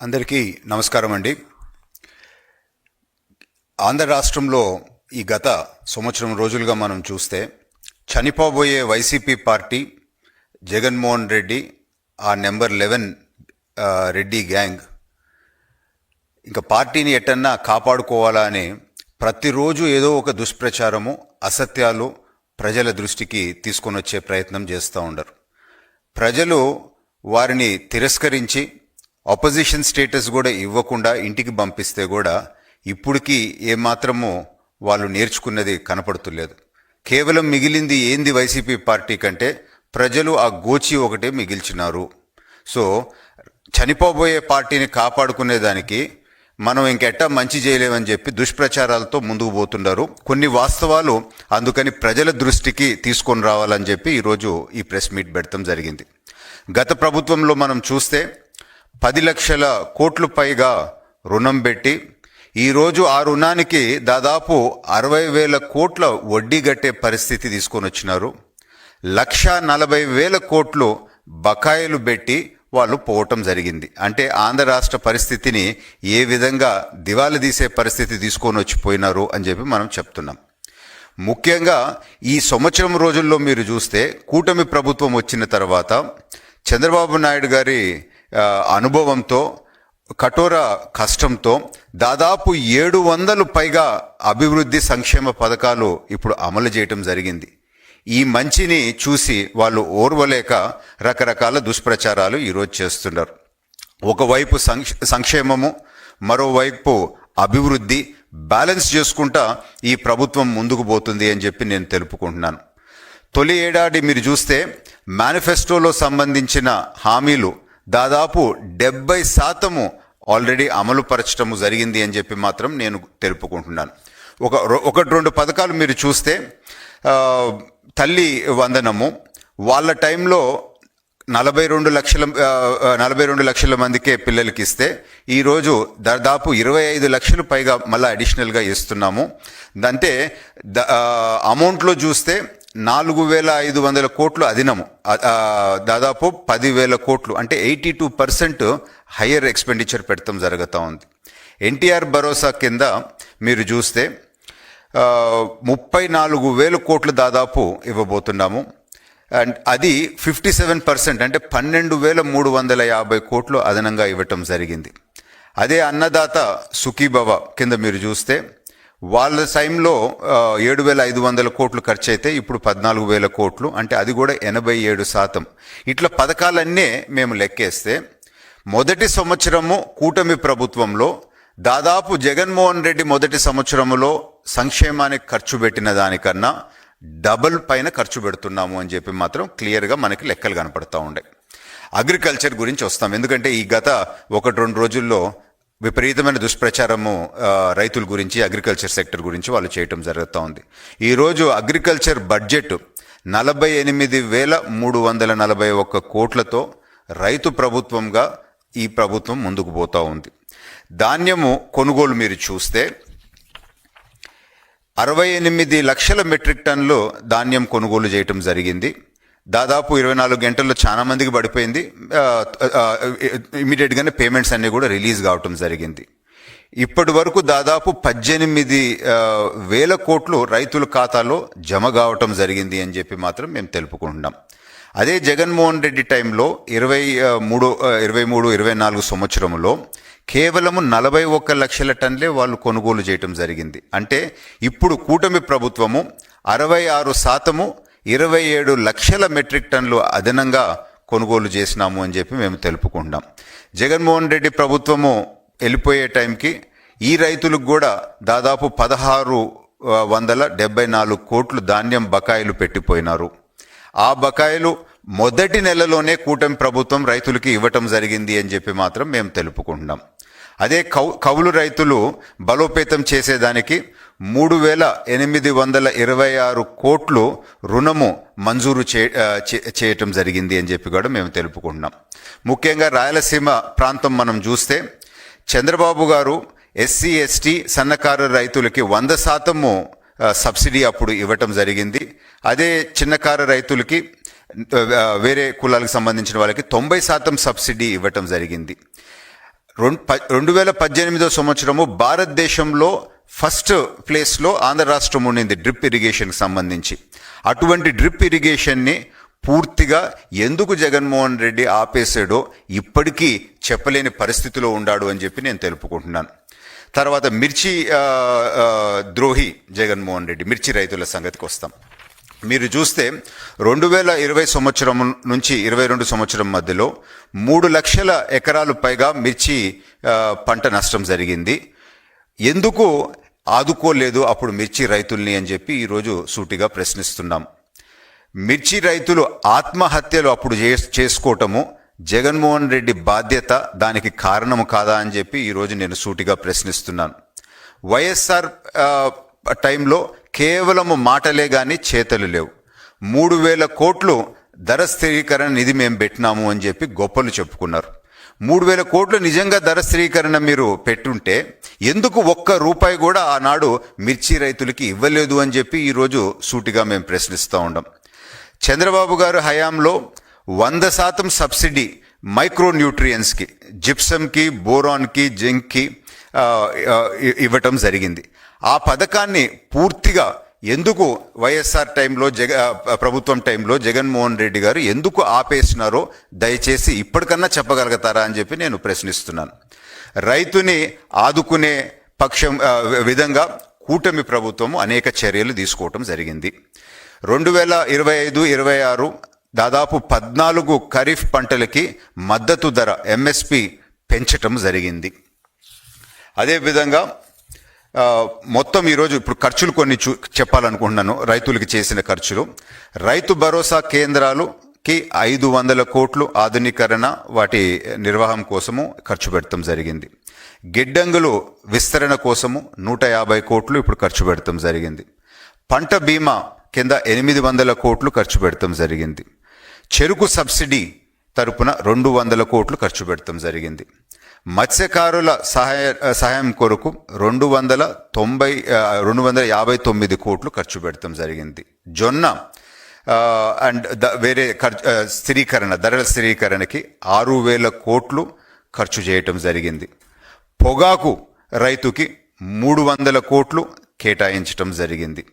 అందరికీ నమస్కారం అండి. ఆంధ్ర రాష్ట్రంలో ఈ గత సంవత్సరం రోజులుగా మనం చూస్తే చనిపోబోయే వైసీపీ పార్టీ జగన్మోహన్ రెడ్డి ఆ నెంబర్ లెవెన్ రెడ్డి గ్యాంగ్. ఇంకా పార్టీని ఎట్టన్నా కాపాడుకోవాలా అని ప్రతిరోజు ఏదో ఒక దుష్ప్రచారము అసత్యాలు ప్రజల దృష్టికి తీసుకొని వచ్చే ప్రయత్నం చేస్తూ ఉండరు. ప్రజలు వారిని తిరస్కరించి ఆపోజిషన్ స్టేటస్ కూడా ఇవ్వకుండా ఇంటికి పంపిస్తే కూడా ఇప్పటికీ ఏమాత్రము వాళ్ళు నేర్చుకున్నది కనపడుతులేదు. కేవలం మిగిలింది ఏంది వైసీపీ పార్టీ కంటే ప్రజలు ఆ గోచి ఒకటే మిగిల్చినారు. సో చనిపోబోయే పార్టీని కాపాడుకునేదానికి మనం ఇంకెట్టా మంచి చేయలేమని చెప్పి దుష్ప్రచారాలతో ముందుకు పోతున్నారు. కొన్ని వాస్తవాలు అందుకని ప్రజల దృష్టికి తీసుకొని రావాలని చెప్పి ఈరోజు ఈ ప్రెస్ మీట్ పెడతాం జరిగింది. గత ప్రభుత్వంలో మనం చూస్తే పది లక్షల కోట్లు పైగా రుణం పెట్టి ఈరోజు ఆ రుణానికి దాదాపు అరవై వేల కోట్ల వడ్డీ కట్టే పరిస్థితి తీసుకొని వచ్చినారు. లక్ష నలభై వేల కోట్లు బకాయిలు పెట్టి వాళ్ళు పోవటం జరిగింది. అంటే ఆంధ్ర రాష్ట్ర పరిస్థితిని ఏ విధంగా దివాలా తీసే పరిస్థితి తీసుకొని వచ్చిపోయినారు అని చెప్పి మనం చెప్తున్నాం. ముఖ్యంగా ఈ సంవత్సరం రోజుల్లో మీరు చూస్తే కూటమి ప్రభుత్వం వచ్చిన తర్వాత చంద్రబాబు నాయుడు గారి అనుభవంతో కఠోర కష్టంతో దాదాపు ఏడు వందలు పైగా అభివృద్ధి సంక్షేమ పథకాలు ఇప్పుడు అమలు చేయటం జరిగింది. ఈ మంచిని చూసి వాళ్ళు ఓర్వలేక రకరకాల దుష్ప్రచారాలు ఈరోజు చేస్తున్నారు. ఒకవైపు సంక్ష సంక్షేమము మరోవైపు అభివృద్ధి బ్యాలెన్స్ చేసుకుంటా ఈ ప్రభుత్వం ముందుకు పోతుంది అని చెప్పి నేను తెలుపుకుంటున్నాను. తొలి ఏడాది మీరు చూస్తే మేనిఫెస్టోలో సంబంధించిన హామీలు దాదాపు డెబ్బై శాతము ఆల్రెడీ అమలు పరచడము జరిగింది అని చెప్పి మాత్రం నేను తెలుపుకుంటున్నాను. ఒక ఒకటి రెండు పథకాలు మీరు చూస్తే తల్లి వందనము వాళ్ళ టైంలో నలభై రెండు లక్షల నలభై రెండు లక్షల మందికే పిల్లలకి ఇస్తే ఈరోజు దాదాపు ఇరవై ఐదు లక్షలు పైగా మళ్ళీ అడిషనల్గా ఇస్తున్నాము. అంటే ద అమౌంట్లో చూస్తే నాలుగు వేల ఐదు వందల కోట్లు అదినము దాదాపు పదివేల కోట్లు. అంటే eighty two percent higher expenditure పెడతాం జరుగుతూ ఉంది. ఎన్టీఆర్ భరోసా కింద మీరు చూస్తే ముప్పై నాలుగు వేల కోట్లు దాదాపు ఇవ్వబోతున్నాము. అండ్ అది ఫిఫ్టీ సెవెన్ పర్సెంట్ అంటే పన్నెండు వేల మూడు వందల యాభై కోట్లు అదనంగా ఇవ్వటం జరిగింది. అదే అన్నదాత సుఖీభవ కింద మీరు చూస్తే వాళ్ళ టైంలో ఏడు వేల ఐదు వందల కోట్లు ఖర్చు అయితే ఇప్పుడు పద్నాలుగు వేల కోట్లు. అంటే అది కూడా ఎనభై ఏడు శాతం. ఇట్లా పథకాలన్నీ మేము లెక్కేస్తే మొదటి సంవత్సరము కూటమి ప్రభుత్వంలో దాదాపు జగన్మోహన్ రెడ్డి మొదటి సంవత్సరంలో సంక్షేమానికి ఖర్చు పెట్టిన దానికన్నా డబుల్ పైన ఖర్చు పెడుతున్నాము అని చెప్పి మాత్రం క్లియర్గా మనకి లెక్కలు కనపడతా ఉండే. అగ్రికల్చర్ గురించి వస్తాం. ఎందుకంటే ఈ గత ఒకటి రెండు రోజుల్లో విపరీతమైన దుష్ప్రచారము రైతుల గురించి అగ్రికల్చర్ సెక్టర్ గురించి వాళ్ళు చేయటం జరుగుతూ ఉంది. ఈరోజు అగ్రికల్చర్ బడ్జెట్ నలభై ఎనిమిది వేల మూడు వందల నలభై ఒక్క కోట్లతో రైతు ప్రభుత్వంగా ఈ ప్రభుత్వం ముందుకు పోతూ ఉంది. ధాన్యము కొనుగోలు మీరు చూస్తే అరవై ఎనిమిది లక్షల మెట్రిక్ టన్లు ధాన్యం కొనుగోలు చేయటం జరిగింది. దాదాపు ఇరవై నాలుగు గంటల్లో చాలా మందికి పడిపోయింది. ఇమీడియట్గానే పేమెంట్స్ అన్నీ కూడా రిలీజ్ కావటం జరిగింది. ఇప్పటి వరకు దాదాపు పద్దెనిమిది వేల కోట్లు రైతుల ఖాతాలో జమ కావటం జరిగింది అని చెప్పి మాత్రం మేము తెలుపుకుంటున్నాం. అదే జగన్మోహన్ రెడ్డి టైంలో ఇరవై మూడు ఇరవై మూడు ఇరవై నాలుగు సంవత్సరంలో కేవలము నలభై ఒక్క లక్షల టన్లే వాళ్ళు కొనుగోలు చేయటం జరిగింది. అంటే ఇప్పుడు కూటమి ప్రభుత్వము అరవై ఆరు శాతము ఇరవై ఏడు లక్షల మెట్రిక్ టన్లు అదనంగా కొనుగోలు చేసినాము అని చెప్పి మేము తెలుపుకుంటాం జగన్మోహన్ రెడ్డి ప్రభుత్వము వెళ్ళిపోయే టైంకి ఈ రైతులకు కూడా దాదాపు పదహారు వందల డెబ్బై నాలుగు కోట్లు ధాన్యం బకాయిలు పెట్టిపోయినారు. ఆ బకాయిలు మొదటి నెలలోనే కూటమి ప్రభుత్వం రైతులకి ఇవ్వటం జరిగింది అని చెప్పి మాత్రం మేము తెలుపుకుంటున్నాం. అదే కౌ కౌలు రైతులు బలోపేతం చేసేదానికి మూడు వేల ఎనిమిది వందల ఇరవై ఆరు కోట్లు రుణము మంజూరు చే చేయటం జరిగింది అని చెప్పి కూడా మేము తెలుపుకుంటున్నాం. ముఖ్యంగా రాయలసీమ ప్రాంతం మనం చూస్తే చంద్రబాబు గారు ఎస్సీ ఎస్టీ సన్నకారు రైతులకి వంద శాతము సబ్సిడీ అప్పుడు ఇవ్వటం జరిగింది. అదే చిన్నకారు రైతులకి వేరే కులాలకు సంబంధించిన వాళ్ళకి తొంభై శాతం సబ్సిడీ ఇవ్వటం జరిగింది. రెండు రెండు వేల పద్దెనిమిదో సంవత్సరము భారతదేశంలో ఫస్ట్ ప్లేస్లో ఆంధ్ర రాష్ట్రం ఉండింది డ్రిప్ ఇరిగేషన్కి సంబంధించి. అటువంటి డ్రిప్ ఇరిగేషన్ని పూర్తిగా ఎందుకు జగన్మోహన్ రెడ్డి ఆపేశాడో ఇప్పటికీ చెప్పలేని పరిస్థితిలో ఉన్నాడు అని చెప్పి నేను తెలుపుకుంటున్నాను. తర్వాత మిర్చి ద్రోహి జగన్మోహన్ రెడ్డి మిర్చి రైతుల సంగతికి వస్తాం. మీరు చూస్తే రెండు వేల ఇరవై సంవత్సరం నుంచి ఇరవై రెండు సంవత్సరం మధ్యలో మూడు లక్షల ఎకరాలు పైగా మిర్చి పంట నష్టం జరిగింది. ఎందుకు ఆదుకోలేదు అప్పుడు మిర్చి రైతుల్ని అని చెప్పి ఈరోజు సూటిగా ప్రశ్నిస్తున్నాం. మిర్చి రైతులు ఆత్మహత్యలు అప్పుడు చే- చేసుకోవటము జగన్మోహన్ రెడ్డి బాధ్యత దానికి కారణము కాదా అని చెప్పి ఈరోజు నేను సూటిగా ప్రశ్నిస్తున్నాను. వైఎస్ఆర్ టైంలో కేవలము మాటలే కానీ చేతలు లేవు. మూడు వేల కోట్లు ధర స్థిరీకరణ నిధి మేము పెట్టినాము అని చెప్పి గొప్పలు చెప్పుకున్నారు. మూడు వేల కోట్లు నిజంగా ధర స్థిరీకరణ మీరు పెట్టుంటే ఎందుకు ఒక్క రూపాయి కూడా ఆనాడు మిర్చి రైతులకి ఇవ్వలేదు అని చెప్పి ఈరోజు సూటిగా మేము ప్రశ్నిస్తూ ఉండం. చంద్రబాబు గారు హయాంలో వంద శాతం సబ్సిడీ మైక్రో న్యూట్రియన్స్కి జిప్సమ్కి బోరాన్కి జింక్కి ఇవ్వటం జరిగింది. ఆ పథకాన్ని పూర్తిగా ఎందుకు వైఎస్ఆర్ టైంలో జగ ప్రభుత్వం టైంలో జగన్మోహన్ రెడ్డి గారు ఎందుకు ఆపేసినారో దయచేసి ఇప్పటికన్నా చెప్పగలుగుతారా అని చెప్పి నేను ప్రశ్నిస్తున్నాను. రైతుని ఆదుకునే పక్షం విధంగా కూటమి ప్రభుత్వం అనేక చర్యలు తీసుకోవటం జరిగింది. రెండు వేల ఇరవై ఐదు ఇరవై ఆరు దాదాపు పద్నాలుగు ఖరీఫ్ పంటలకి మద్దతు ధర ఎంఎస్పి పెంచటం జరిగింది. అదేవిధంగా మొత్తం ఈరోజు ఇప్పుడు ఖర్చులు కొన్ని చూ చెప్పాలనుకుంటున్నాను. రైతులకి చేసిన ఖర్చులు. రైతు భరోసా కేంద్రాలుకి ఐదు వందల కోట్లు ఆధునీకరణ వాటి నిర్వహం కోసము ఖర్చు పెడతాం జరిగింది. గిడ్డంగులు విస్తరణ కోసము నూట యాభై కోట్లు ఇప్పుడు ఖర్చు పెడతాం జరిగింది. పంట బీమా కింద ఎనిమిది వందల కోట్లు ఖర్చు పెడతాం జరిగింది. చెరుకు సబ్సిడీ తరపున రెండు వందల కోట్లు ఖర్చు పెడతాం జరిగింది. మత్స్యకారుల సహాయ సహాయం కొరకు రెండు వందల తొంభై రెండు వందల యాభై తొమ్మిది కోట్లు ఖర్చు పెడతాం జరిగింది. జొన్న అండ్ ద వేరే ఖర్చు స్థిరీకరణ ధరల స్థిరీకరణకి ఆరు వేల కోట్లు ఖర్చు చేయటం జరిగింది. పొగాకు రైతుకి మూడు వందల కోట్లు కేటాయించటం జరిగింది.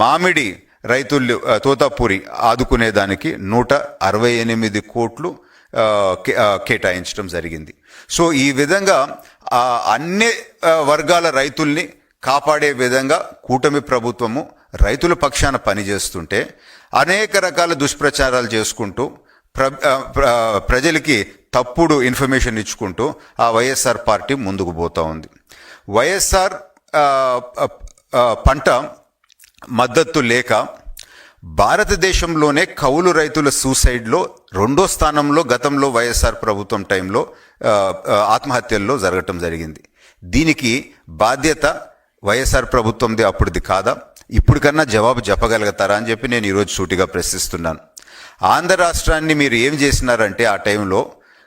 మామిడి రైతులు తోతాపూరి ఆదుకునేదానికి నూట అరవై ఎనిమిది కోట్లు కేటాయించడం జరిగింది. సో ఈ విధంగా అన్ని వర్గాల రైతుల్ని కాపాడే విధంగా కూటమి ప్రభుత్వము రైతుల పక్షాన పనిచేస్తుంటే అనేక రకాల దుష్ప్రచారాలు చేసుకుంటూ ప్ర ప్ర- ప్రజలకి తప్పుడు ఇన్ఫర్మేషన్ ఇచ్చుకుంటూ ఆ వైఎస్ఆర్ పార్టీ ముందుకు పోతూ ఉంది. వైఎస్ఆర్ పంట మద్దతు లేక భారతదేశంలోనే కౌలు రైతుల సూసైడ్లో రెండో స్థానంలో గతంలో వైఎస్ఆర్ ప్రభుత్వం టైంలో ఆత్మహత్యల్లో జరగటం జరిగింది. దీనికి బాధ్యత వైఎస్ఆర్ ప్రభుత్వంది అప్పుడుది కాదా? ఇప్పటికన్నా జవాబు చెప్పగలుగుతారా అని చెప్పి నేను ఈరోజు సూటిగా ప్రశ్నిస్తున్నాను. ఆంధ్ర రాష్ట్రాన్ని మీరు ఏం చేసినారంటే ఆ టైంలో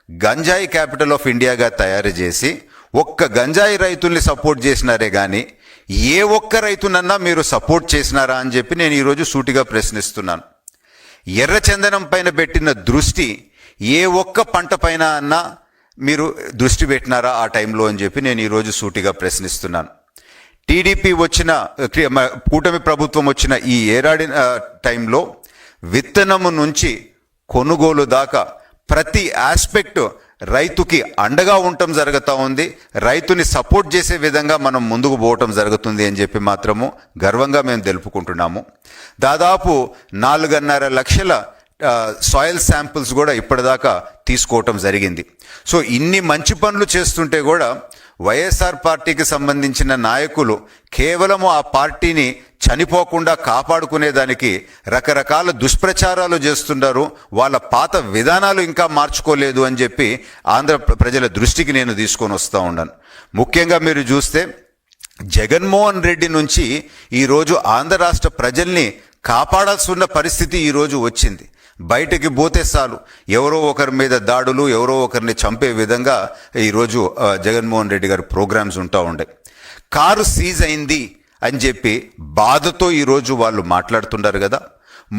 గంజాయి క్యాపిటల్ ఆఫ్ ఇండియాగా తయారు చేసి ఒక్క గంజాయి రైతుల్ని సపోర్ట్ చేసినారే కానీ ఏ ఒక్క రైతునన్నా మీరు సపోర్ట్ చేసినారా అని చెప్పి నేను ఈరోజు సూటిగా ప్రశ్నిస్తున్నాను. ఎర్రచందనం పైన పెట్టిన దృష్టి ఏ ఒక్క పంట పైన అన్నా మీరు దృష్టి పెట్టినారా ఆ టైంలో అని చెప్పి నేను ఈరోజు సూటిగా ప్రశ్నిస్తున్నాను. టీడీపీ వచ్చిన కూటమి ప్రభుత్వం వచ్చిన ఈ ఏడాది టైంలో విత్తనము నుంచి కొనుగోలు దాకా ప్రతి ఆస్పెక్ట్ రైతుకి అండగా ఉండటం జరుగుతూ ఉంది. రైతుని సపోర్ట్ చేసే విధంగా మనం ముందుకు పోవటం జరుగుతుంది అని చెప్పి మాత్రము గర్వంగా మేము తెలుపుకుంటున్నాము. దాదాపు నాలుగున్నర లక్షల సాయిల్ శాంపిల్స్ కూడా ఇప్పటిదాకా తీసుకోవటం జరిగింది. సో ఇన్ని మంచి పనులు చేస్తుంటే కూడా వైఎస్ఆర్ పార్టీకి సంబంధించిన నాయకులు కేవలము ఆ పార్టీని చనిపోకుండా కాపాడుకునేదానికి రకరకాల దుష్ప్రచారాలు చేస్తున్నారు వాళ్ళ పాత విధానాలు ఇంకా మార్చుకోలేదు అని చెప్పి ఆంధ్ర ప్ర- ప్రజల దృష్టికి నేను తీసుకొని వస్తూ ఉన్నాను. ముఖ్యంగా మీరు చూస్తే జగన్మోహన్ రెడ్డి నుంచి ఈరోజు ఆంధ్ర రాష్ట్ర ప్రజల్ని కాపాడాల్సి ఉన్న పరిస్థితి ఈరోజు వచ్చింది. బయటకి పోతే చాలు. ఎవరో ఒకరి మీద దాడులు ఎవరో ఒకరిని చంపే విధంగా ఈరోజు జగన్మోహన్ రెడ్డి గారి ప్రోగ్రామ్స్ ఉంటా ఉండే. కారు సీజ్ అయింది. అని చెప్పి బాధతో ఈరోజు వాళ్ళు మాట్లాడుతున్నారు కదా.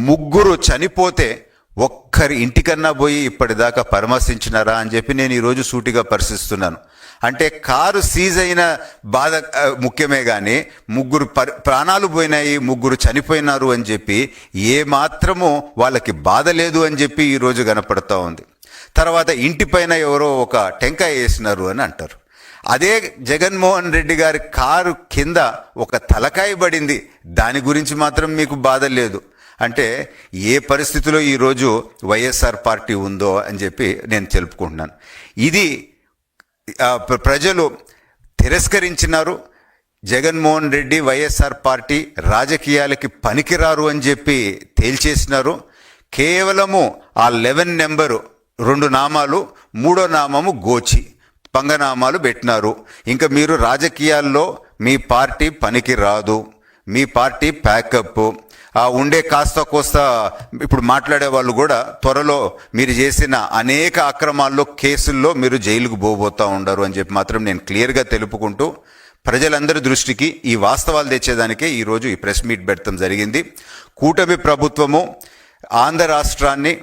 ముగ్గురు చనిపోతే ఒక్కరి ఇంటికన్నా పోయి ఇప్పటిదాకా పరామర్శించినారా అని చెప్పి నేను ఈరోజు సూటిగా పరిశీలిస్తున్నాను. అంటే కారు సీజ్ అయిన బాధ ముఖ్యమే కానీ ముగ్గురు ప్రాణాలు పోయినాయి ముగ్గురు చనిపోయినారు అని చెప్పి ఏ మాత్రము వాళ్ళకి బాధ లేదు అని చెప్పి ఈరోజు కనపడతా ఉంది. తర్వాత ఇంటిపైన ఎవరో ఒక టెంకాయ వేసినారు అని అంటారు. అదే జగన్మోహన్ రెడ్డి గారి కారు కింద ఒక తలకాయ పడింది. దాని గురించి మాత్రం మీకు బాధ లేదు. అంటే ఏ పరిస్థితిలో ఈరోజు వైఎస్ఆర్ పార్టీ ఉందో అని చెప్పి నేను తెలుపుకుంటున్నాను. ఇది ప్రజలు తిరస్కరించినారు. జగన్మోహన్ రెడ్డి వైఎస్ఆర్ పార్టీ రాజకీయాలకి పనికిరారు అని చెప్పి తేల్చేసినారు. కేవలము ఆ లెవెన్ నెంబరు రెండు నామాలు మూడో నామము గోచి. పంగనామాలు పెట్టినారు. ఇంకా మీరు రాజకీయాల్లో మీ పార్టీ పనికి రాదు. మీ పార్టీ ప్యాకప్. ఆ ఉండే కాస్త కోస్త ఇప్పుడు మాట్లాడే వాళ్ళు కూడా త్వరలో మీరు చేసిన అనేక అక్రమాల్లో కేసుల్లో మీరు జైలుకు పోబోతూ ఉండరు అని చెప్పి మాత్రం నేను క్లియర్గా తెలుపుకుంటూ ప్రజలందరి దృష్టికి ఈ వాస్తవాలు తెచ్చేదానికే ఈరోజు ఈ ప్రెస్ మీట్ పెడతాం జరిగింది. కూటమి ప్రభుత్వము ఆంధ్ర రాష్ట్రాన్ని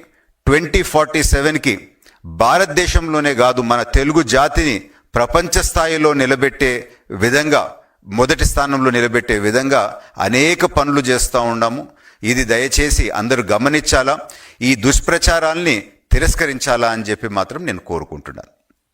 ట్వంటీ ఫార్టీ సెవెన్కి భారతదేశంలోనే కాదు మన తెలుగు జాతిని ప్రపంచ స్థాయిలో నిలబెట్టే విధంగా మొదటి స్థానంలో నిలబెట్టే విధంగా అనేక పనులు చేస్తూ ఉన్నాము. ఇది దయచేసి అందరూ గమనించాలా? ఈ దుష్ప్రచారాల్ని తిరస్కరించాలా అని చెప్పి మాత్రం నేను కోరుకుంటున్నాను.